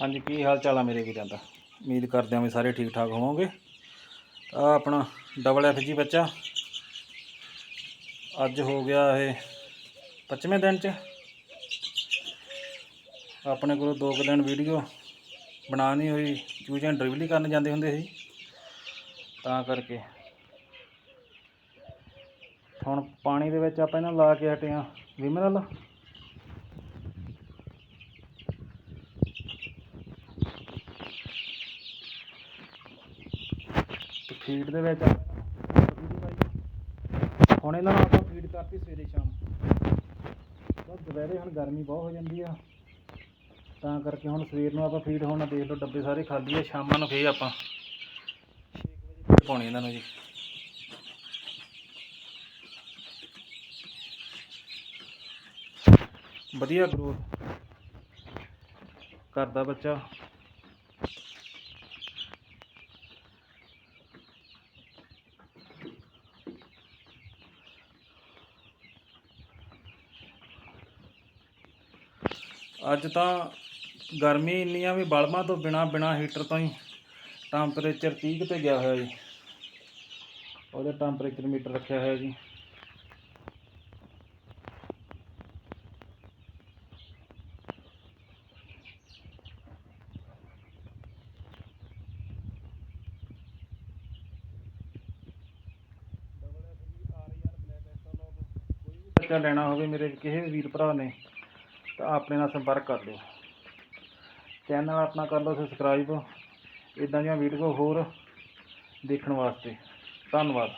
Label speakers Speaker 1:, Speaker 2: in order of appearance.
Speaker 1: ਹਾਂਜੀ, ਕੀ ਹਾਲ ਚਾਲ ਆ ਮੇਰੇ ਵੀਰਾਂ ਦਾ? ਉਮੀਦ ਕਰਦੇ ਹਾਂ ਵੀ ਸਾਰੇ ਠੀਕ ਠਾਕ ਹੋਵੋਗੇ। ਆ ਆਪਣਾ ਡਬਲ ਐਫ ਜੀ ਬੱਚਾ। ਅੱਜ ਹੋ ਗਿਆ ਇਹ 25ਵੇਂ ਦਿਨ ਚ। ਆਪਣੇ ਕੋਲ ਦੋ ਕੁ ਦਿਨ ਵੀਡੀਓ ਬਣਾ ਨਹੀਂ ਹੋਈ ਚੂਜਿਆਂ ਡਰਿਵਲੀ ਕਰਨ ਜਾਂਦੇ ਹੁੰਦੇ ਸੀ। ਤਾਂ ਕਰਕੇ ਹੁਣ ਪਾਣੀ ਦੇ ਵਿੱਚ ਆਪਾਂ ਇਹਨਾਂ ਲਾ ਕੇ ਹਟੇ ਆ ਵਿਮਰਲ ਫੀਡ ਦੇ ਵਿੱਚ ਹੁਣ ਇਹਨਾਂ ਨੂੰ ਆਪਾਂ ਫੀਡ ਕਰਤੀ ਸਵੇਰੇ ਸ਼ਾਮ। ਤਾਂ ਦੁਪਹਿਰੇ ਹੁਣ ਗਰਮੀ ਬਹੁਤ ਹੋ ਜਾਂਦੀ ਆ। ਤਾਂ ਕਰਕੇ ਹੁਣ ਸਵੇਰ ਨੂੰ ਆਪਾਂ ਫੀਡ ਹੁਣ ਦੇਖ ਲਓ, ਡੱਬੇ ਸਾਰੇ ਖਾਲੀ ਆ, ਸ਼ਾਮਾਂ ਨੂੰ ਫੇਰ ਆਪਾਂ 6 ਵਜੇ ਫੀਡ ਪਾਉਣੀ ਇਹਨਾਂ ਨੂੰ ਜੀ। ਵਧੀਆ ਗਰੋਥ ਕਰਦਾ ਬੱਚਾ। ਅੱਜ ਤਾਂ ਗਰਮੀ ਇੰਨੀ ਆ ਵੀ ਬਲਬਾਂ ਤੋਂ ਬਿਨਾ ਬਿਨਾ ਹੀਟਰ ਤੋਂ ਹੀ ਟੈਂਪਰੇਚਰ 30 ਤੇ ਗਿਆ ਹੋਇਆ ਜੀ। ਉਹਦੇ ਟੈਂਪਰੇਚਰ ਮੀਟਰ ਰੱਖਿਆ ਹੋਇਆ ਜੀ। ਬੱਚਾ ਲੈਣਾ ਹੋਵੇ ਮੇਰੇ ਕਿਸੇ ਵੀਰ ਭਰਾ ਨੇ ਤਾਂ ਆਪਣੇ ਨਾਲ ਸੰਪਰਕ ਕਰ ਲਿਓ। ਚੈਨਲ ਆਪਣਾ ਕਰ ਲਓ ਸਬਸਕ੍ਰਾਈਬ ਇਦਾਂ ਦੀਆਂ ਵੀਡੀਓ ਹੋਰ ਦੇਖਣ ਵਾਸਤੇ। ਧੰਨਵਾਦ।